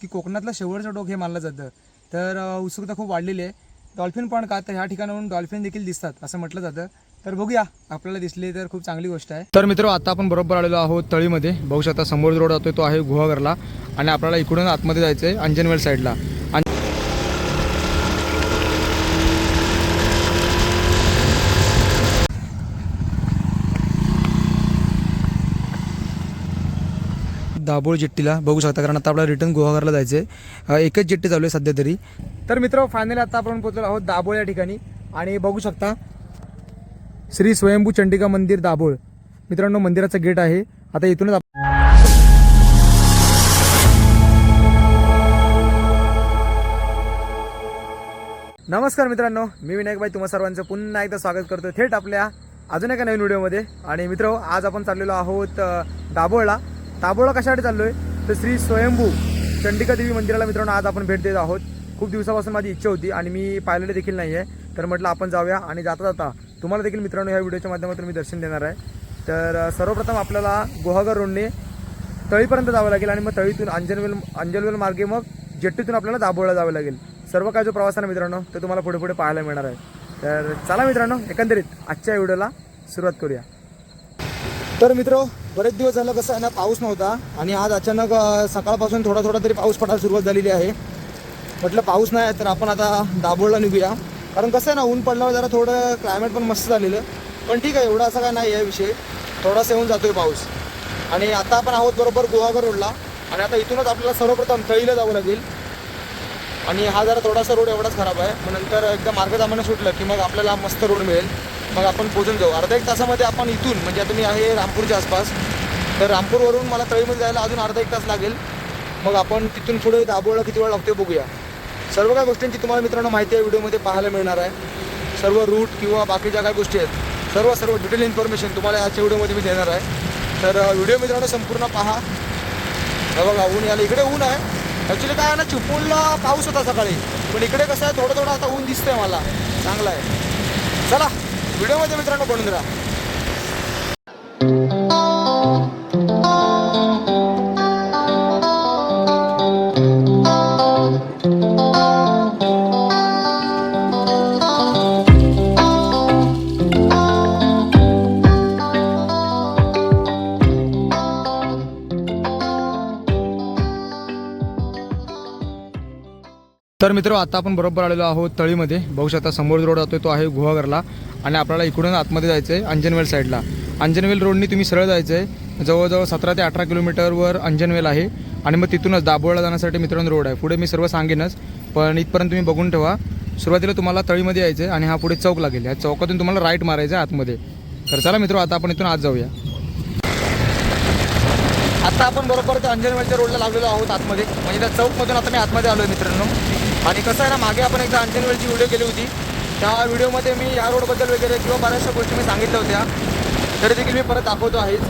की कोकणातलं शेवटचं टोक हे मानलं जातं. तर उत्सुकता खूप वाढलेली आहे. डॉल्फिन पण का तर ह्या ठिकाणाहून डॉल्फिन देखील दिसतात असं म्हटलं जातं. तर बघूया आपल्याला दिसली तर खूप चांगली गोष्ट आहे. तर मित्र आता आपण बरोबर आलेलो आहोत तळीमध्ये. बघू शकता समोर रोड जातोय तो आहे गुहागरला. आणि आपल्याला इकडून आतमध्ये जायचं आहे अंजनवेल साईडला आणि दाभोळ जेट्टीला बघू शकता कारण आता आपला रिटर्न गुहागरला जायचं आहे एकच जेट्टी चालू आहे सध्या तरी. तर मित्र फायनली आता आपण पोहोचलो आहोत दाभोळ या ठिकाणी. आणि बघू शकता श्री स्वयंभू चंडिका मंदिर दाभोळ. मित्रांनो मंदिराचं गेट आहे. आता इथूनच आप- नमस्कार मित्रांनो मी विनायकबाई तुम्हा सर्वांचं पुन्हा एकदा स्वागत करतो थेट आपल्या अजून एका नवीन व्हिडिओमध्ये आणि मित्र आज आपण चाललेलो आहोत दाभोळला. ताबोळा कशासाठी चाललोय? तर श्री स्वयंभू चंडिका देवी मंदिराला मित्रांनो आज आपण भेट देत आहोत. खूप दिवसापासून माझी इच्छा होती आणि मी पाहिलेली देखील नाही आहे तर म्हटलं आपण जाऊया आणि जाता जाता तुम्हाला देखील मित्रांनो ह्या व्हिडिओच्या माध्यमातून मी दर्शन देणार आहे. तर सर्वप्रथम आपल्याला गुहागर रोडने तळीपर्यंत जावं लागेल आणि मग तळीतून अंजनवेल अंजनवेल मार्गे मग जेट्टीतून आपल्याला दाबोळला जावं लागेल. सर्व काय जो प्रवास आहे मित्रांनो तो तुम्हाला पुढे पुढे पाहायला मिळणार आहे. तर चला मित्रांनो एकंदरीत आजच्या व्हिडिओला सुरुवात करूया. तर मित्र बरेच दिवस झालं कसं आहे ना पाऊस नव्हता आणि आज अचानक सकाळपासून थोडा थोडा तरी पाऊस पडायला सुरुवात झालेली आहे. म्हटलं पाऊस नाही तर आपण आता दाभोळला निघूया. कारण कसं आहे ना ऊन पडल्यावर जरा थोडं क्लायमेट पण मस्त झालेलं. पण ठीक आहे एवढा असा काय नाही आहे विषय. थोडासा येऊन जातोय पाऊस. आणि आता आपण आहोत बरोबर गुहागर रोडला. आणि आता इथूनच आपल्याला सर्वप्रथम तळीला जावं लागेल. आणि हा जरा थोडासा रोड एवढाच खराब आहे. मग नंतर एकदा मार्गदामानं सुटलं की मग आपल्याला मस्त रोड मिळेल. मग आपण पोहोचून जाऊ. अर्धा एक तासामध्ये आपण इथून म्हणजे आता मी आहे रामपूरच्या आसपास. तर रामपूरवरून मला तळीमध्ये जायला अजून अर्धा एक तास लागेल. मग आपण तिथून पुढे दाबोळला किती वेळ लागतो बघूया. सर्व काही गोष्टींची तुम्हाला मित्रांनो माहिती आहे व्हिडिओमध्ये पाहायला मिळणार आहे. सर्व रूट किंवा बाकीच्या काय गोष्टी आहेत सर्व सर्व डिटेल इन्फॉर्मेशन तुम्हाला आजच्या व्हिडिओमध्ये मी देणार आहे. तर व्हिडिओ मित्रांनो संपूर्ण पहा. बघा ऊन याला इकडे ऊन आहे. ॲक्च्युली काय आहे ना चिपळूणला पाऊस होता सकाळी. पण इकडे कसं आहे थोडं थोडं आता ऊन दिसतंय मला. चांगलं आहे. चला. व्हिडिओमध्ये मित्रांनो बनून राहा तर मित्र आता आपण बरोबर आलेलो आहोत तळीमध्ये. बघू शकता समोर रोड जातोय तो आहे गुहागरला. आणि आपल्याला इकडून आतमध्ये जायचं आहे अंजनवेल साईडला अंजनवेल रोडनी तुम्ही सरळ जायचं आहे जवळजवळ सतरा ते अठरा किलोमीटरवर अंजनवेल आहे. आणि मग तिथूनच दाभोळला जाण्यासाठी मित्रांनो रोड आहे. पुढे मी सर्व सांगेनच पण इथपर्यंत तुम्ही बघून ठेवा. सुरुवातीला तुम्हाला तळीमध्ये यायचं आहे आणि हा पुढे चौक लागेल. या चौकातून तुम्हाला राईट मारायचं आहे आतमध्ये. तर चला मित्र आता आपण इथून आत जाऊया. आता आपण बरोबर त्या अंजनवेलच्या रोडला लागलेलो आहोत आतमध्ये. म्हणजे त्या चौकमधून आता मी आतमध्ये आलो आहे मित्रांनो. आणि कसं आहे ना मागे आपण एकदा अंजनवेलची व्हिडिओ केली होती. त्या व्हिडिओमध्ये मी या रोडबद्दल वगैरे किंवा बऱ्याचशा गोष्टी मी सांगितल्या होत्या. तरी देखील मी परत दाखवतो आहेच.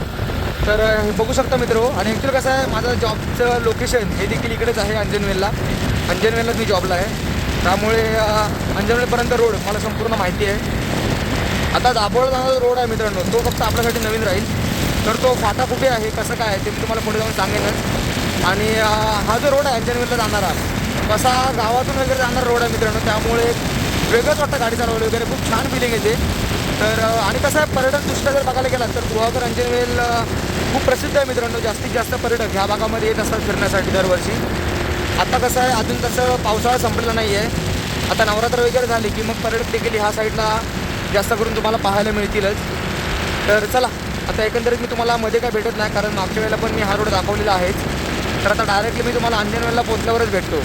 तर हे बघू शकता मित्र हो. आणि ॲक्च्युली कसं आहे माझं जॉबचं लोकेशन हे देखील इकडेच आहे अंजनवेलला. अंजनवेललाच मी जॉबला आहे. त्यामुळे अंजनवेलपर्यंत रोड मला संपूर्ण माहिती आहे. आता दाभोळ जाणारा रोड आहे मित्रांनो तो फक्त आपल्यासाठी नवीन राहील. तर तो फाटा कुठे आहे कसं काय आहे ते मी तुम्हाला पुढे जाऊन सांगेनच. आणि हा जो रोड आहे अंजनवेलला जाणारा कसा गावातून वगैरे जाणारा रोड आहे मित्रांनो त्यामुळे वेगळंच वाटतं गाडी चालवली वगैरे. खूप छान फिलिंग येते तर आणि कसं आहे पर्यटनदृष्ट्या जर बघायला गेलात तर गुहागर अंजनवेल खूप प्रसिद्ध आहे मित्रांनो. जास्तीत जास्त पर्यटक ह्या भागामध्ये येत असतात फिरण्यासाठी दरवर्षी. आता कसं आहे अजून तसं पावसाळा संपलेला नाही आहे आता नवरात्र वगैरे झाली की मग पर्यटक देखील ह्या साईडला जास्त करून तुम्हाला पाहायला मिळतीलच. तर चला आता एकंदरीत मी तुम्हाला मध्ये काय भेटत नाही कारण मागच्या वेळेला पण मी हा रोड दाखवलेला आहेच. तर आता डायरेक्टली मी तुम्हाला अंजनवेलला पोचल्यावरच भेटतो.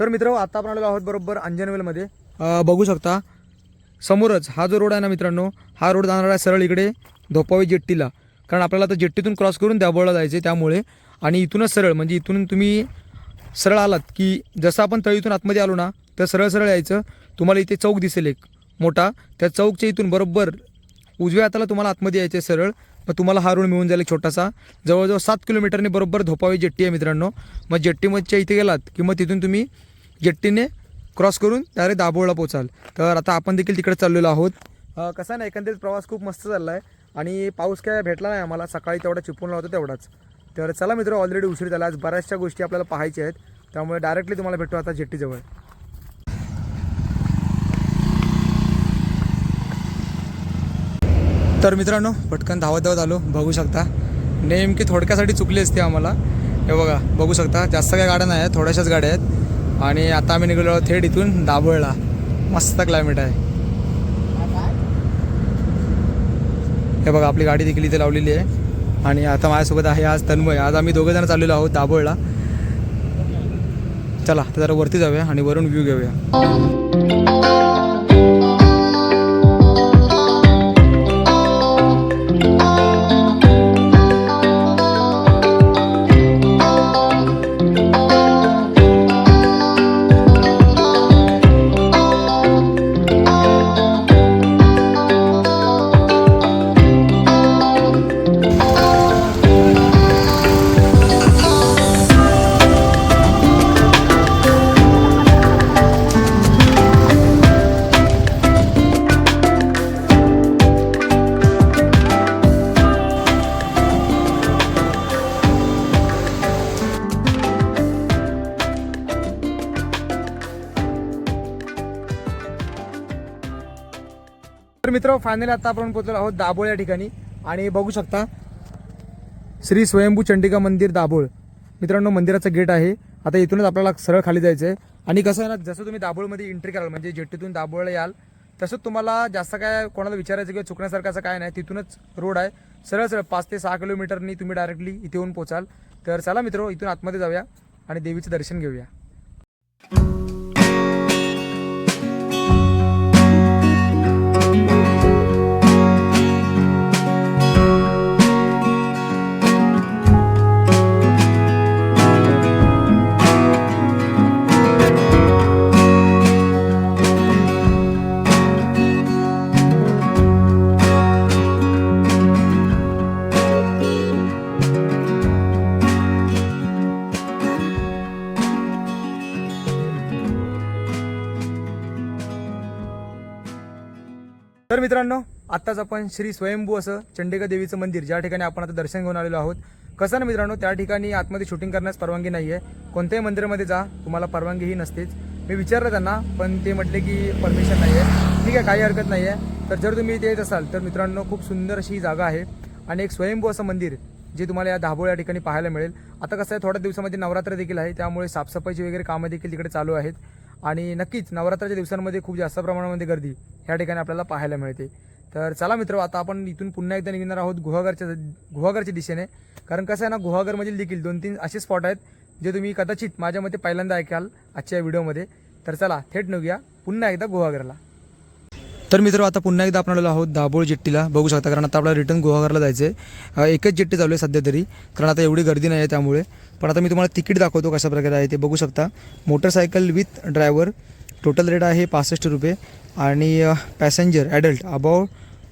तर मित्र आता आपण आलेलो आहोत बरोबर अंजनवेलमध्ये. बघू शकता समोरच हा जो रोड आहे ना मित्रांनो हा रोड जाणार आहे सरळ इकडे धोपावी जेट्टीला. कारण आपल्याला आता जेट्टीतून क्रॉस करून दाभोळला जायचं त्यामुळे. आणि इथूनच सरळ म्हणजे इथून तुम्ही सरळ आलात की जसं आपण तळीतून आतमध्ये आलो ना तर सरळ सरळ यायचं. तुम्हाला इथे चौक दिसेल एक मोठा. त्या चौकच्या इथून बरोबर उजव्या हाताला तुम्हाला आतमध्ये यायचं आहे सरळ. मग तुम्हाला हा रूळ मिळून जाईल छोटासा. जवळजवळ सात किलोमीटरने बरोबर धोपावी जेट्टी आहे मित्रांनो. मग जेट्टीमधच्या इथे गेलात की मग तिथून तुम्ही जेट्टीने क्रॉस करून डायरेक्ट दाभोळला पोचाल. तर आता आपण देखील तिकडे चाललेलो आहोत. कसा नाही ना एकंदरीत प्रवास खूप मस्त चालला आहे आणि पाऊस काय भेटला नाही आम्हाला. सकाळी तेवढा चिपून होता तेवढाच. तर चला मित्र ऑलरेडी उशीर झाला. आज बऱ्याचशा गोष्टी आपल्याला पाहायच्या आहेत. त्यामुळे डायरेक्टली तुम्हाला भेटतो आता जेट्टीजवळ. तर मित्रांनो पटकन धावत धावत आलो. बघू शकता. नेमकी थोडक्यासाठी चुकली असते आम्हाला. हे बघा बघू शकता. जास्त काही गाड्या नाही आहेत थोड्याशाच गाड्या आहेत. आणि आता आम्ही निघालो आहोत थेट इथून दाभोळला. मस्त क्लायमेट आहे. हे बघा आपली गाडी देखील इथे लावलेली आहे. आणि आता माझ्यासोबत आहे आज तन्मय. आज आम्ही दोघं जण चाललेलो आहोत दाभोळला. चला तर जरा वरती जाऊया आणि वरून व्ह्यू घेऊया. मित्र फायनली आता आपण पोहोचलो आहोत दाभोळ या ठिकाणी. आणि बघू शकता श्री स्वयंभू चंडिका मंदिर दाभोळ. मित्रांनो मंदिराचं गेट आहे. आता इथूनच आपल्याला सरळ खाली जायचं आहे आणि कसं आहे ना जसं तुम्ही दाभोळमध्ये एंट्री कराल म्हणजे जेटीतून दाभोळला याल तसंच तुम्हाला जास्त काय कोणाला विचारायचं किंवा चुकण्यासारखं असं काय नाही. तिथूनच रोड आहे. सरळ सरळ पाच ते सहा किलोमीटरनी तुम्ही डायरेक्टली इथे येऊन पोचाल तर चला मित्र इथून आतमध्ये जाऊया आणि देवीचं दर्शन घेऊया. मित्रांनो आत्ताच आपण श्री स्वयंभू असं चंडिका देवीचं मंदिर ज्या ठिकाणी आपण आता दर्शन घेऊन आलेलो आहोत कसं ना मित्रांनो त्या ठिकाणी आतमध्ये शूटिंग करण्यास परवानगी नाही आहे कोणत्याही मंदिरामध्ये जा तुम्हाला परवानगी ही नसतेच. मी विचारलं त्यांना पण ते म्हटले की परमिशन नाही आहे ठीक आहे काही हरकत नाही आहे तर जर तुम्ही इथे येत असाल तर मित्रांनो खूप सुंदर अशी ही जागा आहे. आणि एक स्वयंभू असं मंदिर जे तुम्हाला या दाभोळ या ठिकाणी पाहायला मिळेल. आता कसं आहे थोड्या दिवसामध्ये नवरात्र देखील आहे त्यामुळे साफसफाईची वगैरे कामं देखील तिकडे चालू आहेत. आणि नक्कीच नवरात्राच्या दिवसांमध्ये खूप जास्त प्रमाणामध्ये गर्दी ह्या ठिकाणी आपल्याला पाहायला मिळते. तर चला मित्र आता आपण इथून पुन्हा एकदा निघणार आहोत गुहागरच्या गुहागरच्या दिशेने. कारण कसं आहे ना गुहागरमधील देखील दोन तीन असे स्पॉट आहेत जे तुम्ही कदाचित माझ्या मते पहिल्यांदा ऐकाल आजच्या व्हिडिओमध्ये तर चला थेट निघूया पुन्हा एकदा गुहागरला. तर मित्र आता पुन्हा एकदा आपण आलेलो आहोत दाभोळ जेट्टीला. बघू शकता कारण आता आपल्याला रिटर्न गुहागरला जायचं आहे एकच जेट्टी चालू आहे सध्या तरी कारण आता एवढी गर्दी नाही आहे त्यामुळे. पण आता मी तुम्हाला तिकीट दाखवतो कशा प्रकारे आहे ते बघू शकता. Motorcycle with driver total rate आहे पासष्ट रुपये. आणि passenger adult above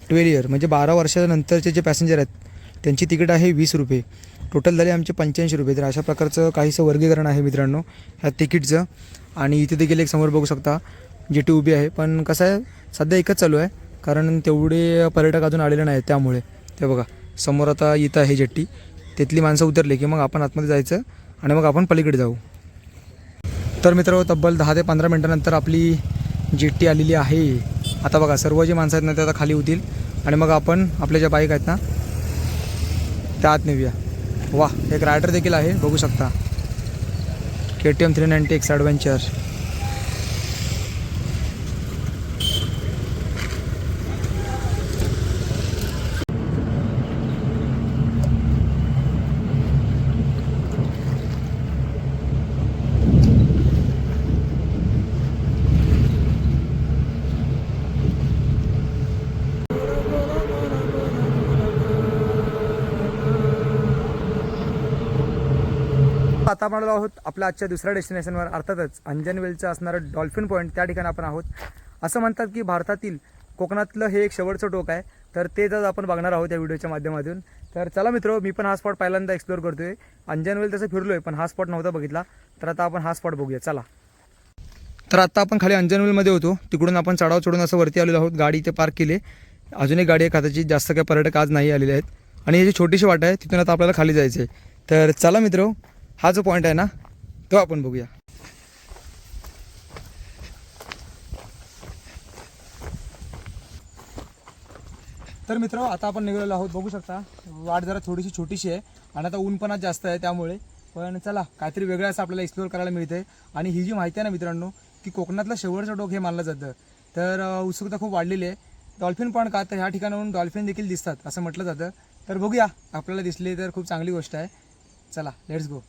twelve year म्हणजे बारा वर्षानंतरचे जे पॅसेंजर आहेत त्यांची तिकीट आहे वीस रुपये. टोटल झाले आमचे पंच्याऐंशी रुपये. तर अशा प्रकारचं काहीसं वर्गीकरण आहे मित्रांनो ह्या तिकीटचं. आणि इथे देखील एक समोर बघू शकता जी टी उभी आहे. पण कसं आहे सध्या एकच चालू आहे. कारण तेवढे पर्यटक अजून आलेले नाहीत त्यामुळे. ते बघा समोर आता इथं आहे जेट्टी. तिथली माणसं उतरली की मग आपण आतमध्ये जायचं आणि मग आपण पलीकडे जाऊ. तर मित्र तब्बल दहा ते पंधरा मिनटानंतर आपली जेट्टी आलेली आहे. आता बघा सर्व जे माणसं आहेत ना ते आता खाली होतील आणि मग आपण आपल्या ज्या बाईक आहेत ना त्या आत नेऊया. वा एक रायडर देखील आहे बघू शकता. K T M three ninety X adventure आता आपण आलो आहोत आपल्या आजच्या दुसऱ्या डेस्टिनेशनवर. अर्थातच अंजनवेलचं असणारं डॉल्फिन पॉईंट त्या ठिकाणी आपण आहोत. असं म्हणतात की भारतातील कोकणातलं हे एक शेवटचं टोक आहे. तर तेच आज आपण बघणार आहोत या व्हिडिओच्या माध्यमातून. तर चला मित्र मी पण हा स्पॉट पहिल्यांदा एक्सप्लोर करतोय. अंजनवेल तसं फिरलोय पण हा स्पॉट नव्हता बघितला. तर आता आपण हा स्पॉट बघूया. चला. तर आता आपण खाली अंजनवेलमध्ये होतो. तिकडून आपण चढाव चढून असं वरती आलेलो आहोत. गाडी इथे पार्क केली अजून एक गाडी आहे खात्याची जास्त काही पर्यटक आज नाही आलेले आहेत. आणि हे जी छोटीशी वाट आहे. तिथून आता आपल्याला खाली जायचं आहे तर चला मित्र हा जो पॉईंट आहे ना तो आपण बघूया. तर मित्र आता आपण निघालेलो आहोत बघू शकता वाट जरा थोडीशी छोटीशी आहे आणि आता ऊन पण आज जास्त आहे त्यामुळे. पण चला काहीतरी वेगळं असं आपल्याला एक्सप्लोअर करायला मिळते आणि ही जी माहिती आहे ना मित्रांनो की कोकणातलं शेवटचं डोक हे मानलं जातं. तर उत्सुकता खूप वाढलेली आहे. डॉल्फिन पण का तर ह्या ठिकाणाहून डॉल्फिन देखील दिसतात असं म्हटलं जातं. तर बघूया आपल्याला दिसली तर खूप चांगली गोष्ट आहे. चला लेट्स गो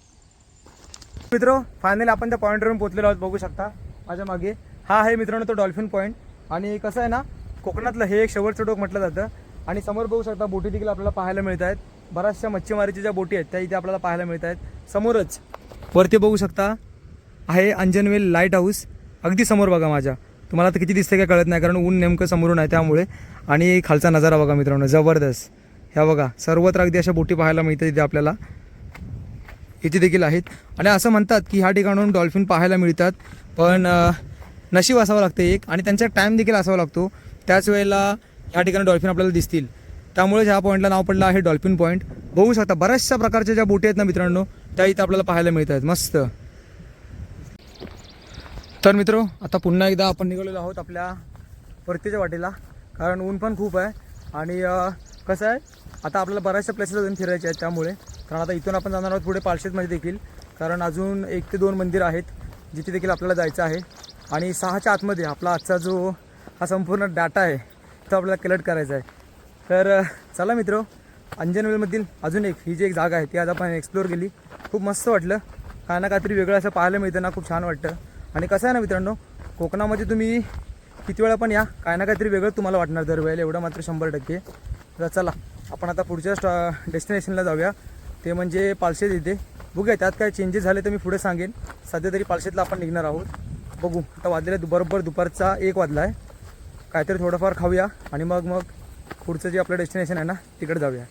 मित्र फायनली आपण त्या पॉईंटवरून पोहोचलेलो आहोत. बघू शकता माझ्या मागे. हा आहे मित्रांनो तो डॉल्फिन पॉईंट आणि कसं आहे ना कोकणातलं हे एक शेवटचं टोक म्हटलं जातं. आणि समोर बघू शकता बोटी देखील आपल्याला पाहायला मिळत आहेत. बऱ्याचशा मच्छीमारीच्या ज्या बोटी आहेत त्या इथे आपल्याला पाहायला मिळत आहेत. समोरच वरती बघू शकता आहे अंजनवेल लाइट हाऊस अगदी समोर बघा माझ्या. तुम्हाला तर किती दिसते काय कळत नाही कारण ऊन नेमकं समोरून आहे त्यामुळे. आणि खालचा नजारा बघा मित्रांनो जबरदस्त. ह्या बघा सर्वत्र अगदी अशा बोटी पाहायला मिळतात इथे आपल्याला. इथे देखील आहेत. आणि असं म्हणतात की ह्या ठिकाणून डॉल्फिन पाहायला मिळतात. पण नशीब असावं लागतं एक आणि त्यांचा टाईम देखील असावा लागतो. त्याच वेळेला ह्या ठिकाणी डॉल्फिन आपल्याला दिसतील. त्यामुळे ह्या पॉईंटला नाव पडलं आहे डॉल्फिन पॉईंट बघू शकता बऱ्याचशा प्रकारच्या ज्या बोटी आहेत ना मित्रांनो त्या इथं आपल्याला पाहायला मिळत आहेत मस्त. तर मित्र आता पुन्हा एकदा आपण निघालेलो आहोत आपल्या परतीच्या वाटेला. कारण ऊन पण खूप आहे. आणि कसं आहे आता आपल्याला बऱ्याचशा प्लेसेस अजून फिरायचे आहेत त्यामुळे. कारण आता इथून आपण जाणार आहोत पुढे पालशेतमध्ये देखील. कारण अजून एक ते दोन मंदिर आहेत जिथे देखील आपल्याला जायचं आहे. आणि सहाच्या आतमध्ये आपला आजचा जो हा संपूर्ण डाटा आहे तो आपल्याला कलेक्ट करायचा आहे. तर चला मित्र अंजनवेलमधील अजून एक ही जी एक जागा आहे ती आज आपण एक्सप्लोअर केली. खूप मस्त वाटलं. काय ना काहीतरी वेगळं असं पाहायला मिळतं ना खूप छान वाटतं. आणि कसं आहे ना मित्रांनो कोकणामध्ये तुम्ही किती वेळा पण या काय ना काहीतरी वेगळं तुम्हाला वाटणार दरवेळेला एवढं मात्र शंभर टक्के. तर चला आपण आता पुढच्या स्टॉ डेस्टिनेशनला जाऊया. ते म्हणजे पालशेत येते. बघूया त्यात काय चेंजेस झाले तर मी पुढे सांगेन. सध्या तरी पालशेतला आपण निघणार आहोत. बघू आता वाजलेला दु- बरोबर दुपारचा एक वाजला आहे काहीतरी थोडंफार खाऊया आणि मग मग पुढचं जे आपलं डेस्टिनेशन आहे ना तिकडे जाऊया.